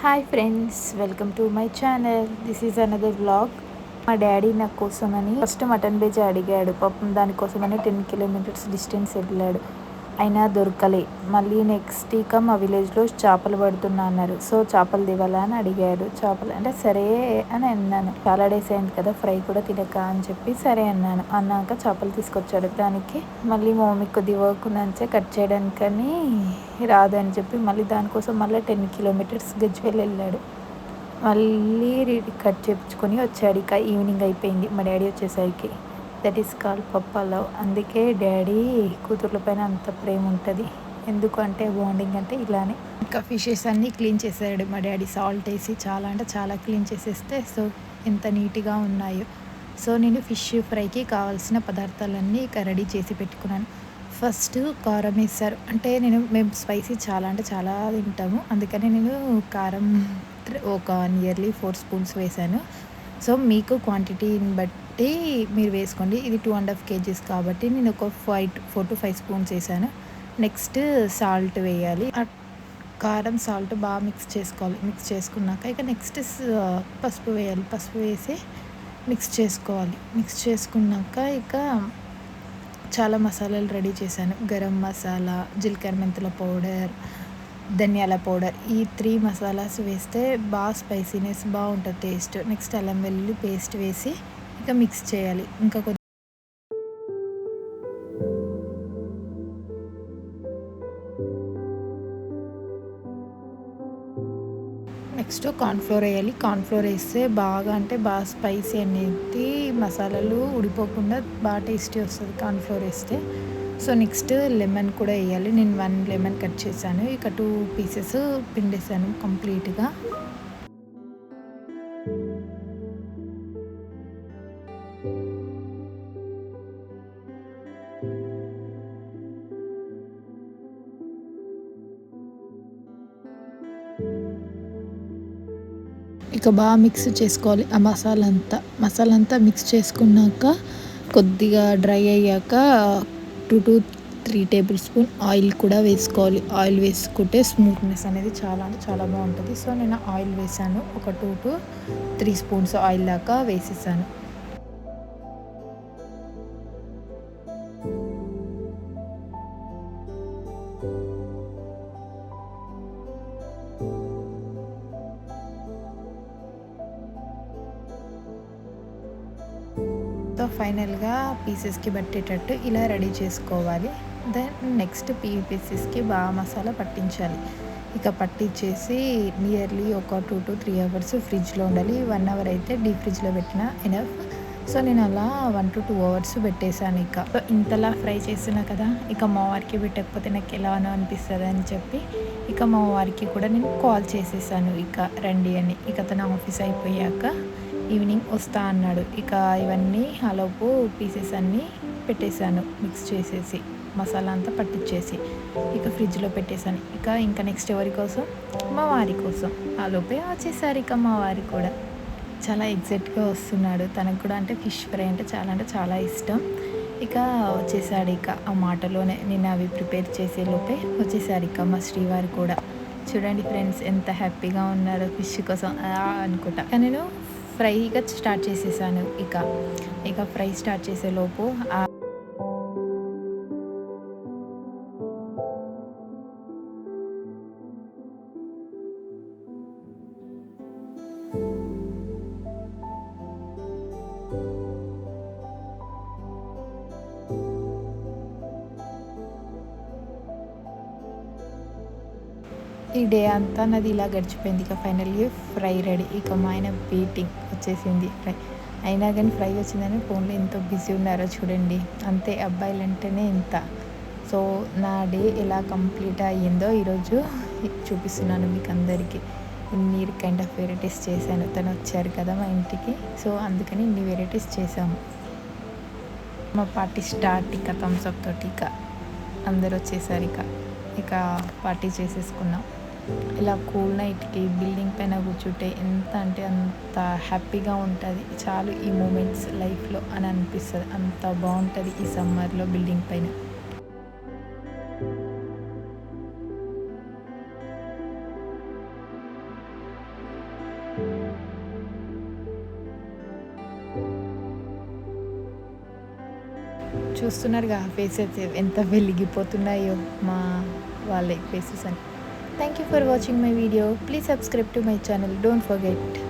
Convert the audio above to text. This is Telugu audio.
Hi friends welcome to my channel this is another blog మా డాడీ నా కోసమని ఫస్ట్ మటన్ బేజ్ అడిగాడు. పాపం దానికోసమని టెన్ కిలోమీటర్స్ డిస్టెన్స్ వెళ్ళాడు. అయినా దొరకలే. మళ్ళీ నెక్స్ట్ ఇక మా విలేజ్లో చేపలు పడుతున్నా అన్నారు. సో చేపలు దివాలా అని అడిగాడు చేపలు అంటే సరే అని అన్నాను. చాలా డేస్ అయింది కదా ఫ్రై కూడా తినక అని చెప్పి సరే అన్నాను. అన్నాక చేపలు తీసుకొచ్చాడు దానికి మళ్ళీ మా మమ్మీ కొద్ది వర్క్ కట్ చేయడానికని రాదని చెప్పి మళ్ళీ దానికోసం మళ్ళీ టెన్ కిలోమీటర్స్ గజ్వేల్ వెళ్ళాడు. మళ్ళీ కట్ చేయించుకొని వచ్చాడు. ఇక ఈవినింగ్ అయిపోయింది. మా డాడీ వచ్చేసరికి. That is call papa love అందుకే డాడీ కూతుర్ల పైన అంత ప్రేమ ఉంటుంది. ఎందుకంటే బాండింగ్ అంటే ఇలానే. ఇంకా ఫిషెస్ అన్నీ క్లీన్ చేసాడు మా డాడీ. సాల్ట్ వేసి చాలా అంటే చాలా క్లీన్ చేసేస్తే సో ఎంత నీట్గా ఉన్నాయో. సో నేను ఫిష్ ఫ్రైకి కావాల్సిన పదార్థాలన్నీ ఇక రెడీ చేసి పెట్టుకున్నాను. ఫస్ట్ కారం వేస్తారు అంటే నేను మేము స్పైసీ చాలా అంటే చాలా తింటాము. అందుకని నేను కారం ఒక నియర్లీ ఫోర్ స్పూన్స్ వేసాను సో మీకు క్వాంటిటీని బట్టి మీరు వేసుకోండి. ఇది టూ అండ్ హాఫ్ కేజీస్ కాబట్టి నేను ఒక five four to five spoons వేసాను. నెక్స్ట్ సాల్ట్ వేయాలి. కారం సాల్ట్ బాగా మిక్స్ చేసుకోవాలి. మిక్స్ చేసుకున్నాక ఇక నెక్స్ట్ పసుపు వేయాలి. పసుపు వేసి మిక్స్ చేసుకోవాలి. మిక్స్ చేసుకున్నాక ఇక చాలా మసాలాలు రెడీ చేశాను. గరం మసాలా జీలకర్ర మెంతుల పౌడర్ ధనియాల పౌడర్. ఈ త్రీ మసాలాస్ వేస్తే బాగా స్పైసీనెస్ బాగుంటుంది టేస్ట్. నెక్స్ట్ అల్లం వెల్లుల్లి పేస్ట్ వేసి ఇక మిక్స్ చేయాలి. ఇంకా కొద్ది నెక్స్ట్ కార్న్ఫ్లోర్ వేయాలి. కార్న్ఫ్లోర్ వేస్తే బాగా అంటే బాగా స్పైసీ అనేది మసాలాలు ఉడిపోకుండా బాగా టేస్టీ వస్తుంది కార్న్ఫ్లోర్ వేస్తే. సో నెక్స్ట్ లెమన్ కూడా వేయాలి. నేను వన్ లెమన్ కట్ చేశాను. ఇక టూ పీసెస్ పిండేసాను కంప్లీట్గా. ఇక బాగా మిక్స్ చేసుకోవాలి ఆ మసాలా అంతా మసాలా అంతా మిక్స్ చేసుకున్నాక కొద్దిగా డ్రై అయ్యాక two to three tablespoon oil కూడా వేసుకోవాలి. ఆయిల్ వేసుకుంటే స్మూత్నెస్ అనేది చాలా అంటే చాలా బాగుంటుంది. సో నేను ఆయిల్ వేసాను. ఒక two to three spoons oil దాకా వేసేసాను. సో ఫైనల్గా పీసెస్కి పట్టేటట్టు ఇలా రెడీ చేసుకోవాలి. దెన్ నెక్స్ట్ పీ పీసెస్కి బాగా మసాలా పట్టించాలి. ఇక పట్టించేసి నియర్లీ ఒక టూ టు త్రీ అవర్స్ ఫ్రిడ్జ్లో ఉండాలి. వన్ అవర్ అయితే డీప్ ఫ్రిడ్జ్లో పెట్టిన ఎనఫ్. సో నేను అలా వన్ టు టూ అవర్స్ పెట్టేశాను ఇక. సో ఇంతలా ఫ్రై చేస్తున్నా కదా ఇక మా వారికి పెట్టకపోతే నాకు ఎలానో అనిపిస్తుంది అని చెప్పి ఇక మా వారికి కూడా నేను కాల్ చేసేసాను ఇక రండి అని. ఇక తన ఆఫీస్ అయిపోయాక ఈవినింగ్ వస్తా అన్నాడు. ఇక ఇవన్నీ ఆలోపు పీసెస్ అన్నీ పెట్టేశాను. మిక్స్ చేసేసి మసాలా అంతా పట్టించేసి ఇక ఫ్రిడ్జ్లో పెట్టేశాను. ఇక ఇంకా నెక్స్ట్ ఎవరి కోసం? మా వారి కోసం. ఆలోపే వచ్చేసారు ఇక మా వారి కూడా. చాలా ఎగ్జైట్గా వస్తున్నాడు. తనకు కూడా అంటే ఫిష్ ఫ్రై అంటే చాలా అంటే చాలా ఇష్టం. ఇక వచ్చేసాడు ఇక ఆ మాటలోనే. నేను అవి ప్రిపేర్ చేసే లోపే వచ్చేసారు ఇక మా శ్రీవారి కూడా. చూడండి ఫ్రెండ్స్ ఎంత హ్యాపీగా ఉన్నారో ఫిష్ కోసం. అనుకుంటా. నేను ఫ్రైగా స్టార్ట్ చేసేసాను. ఇక ఇక ఫ్రై స్టార్ట్ చేసేలోపు ఈ డే అంతా నాది ఇలా గడిచిపోయింది. ఇక ఫైనల్గా ఫ్రై రెడీ. ఇక మా ఆయన బీటింగ్ వచ్చేసింది. ఫ్రై అయినా కానీ ఫ్రై వచ్చిందని ఫోన్లో ఎంతో బిజీ ఉన్నారో చూడండి. అంతే అబ్బాయిలు అంటేనే ఇంత. సో నా డే ఎలా కంప్లీట్ అయ్యిందో ఈరోజు చూపిస్తున్నాను మీకు అందరికీ ఇన్ని కైండ్ ఆఫ్ వెరైటీస్ చేశాను. తను వచ్చారు కదా మా ఇంటికి. సో అందుకని ఇన్ని వెరైటీస్ చేసాము మా పార్టీ స్టార్ట్ ఇక థమ్స్అప్ తోటి ఇక. అందరు వచ్చేసారు ఇక. ఇక పార్టీ చేసేసుకున్నాం. ఇలా కూల్ నైట్కి బిల్డింగ్ పైన కూర్చుంటే ఎంత అంటే అంత హ్యాపీగా ఉంటుంది. చాలు ఈ మూమెంట్స్ లైఫ్లో అని అనిపిస్తుంది. అంత బాగుంటుంది ఈ సమ్మర్లో బిల్డింగ్ పైన. చూస్తున్నారుగా ఫేసెస్ ఎంత వెలిగిపోతున్నాయో మా వాళ్ళ ఫేసెస్ అని. Thank you for watching my video. Please subscribe to my channel. Don't forget.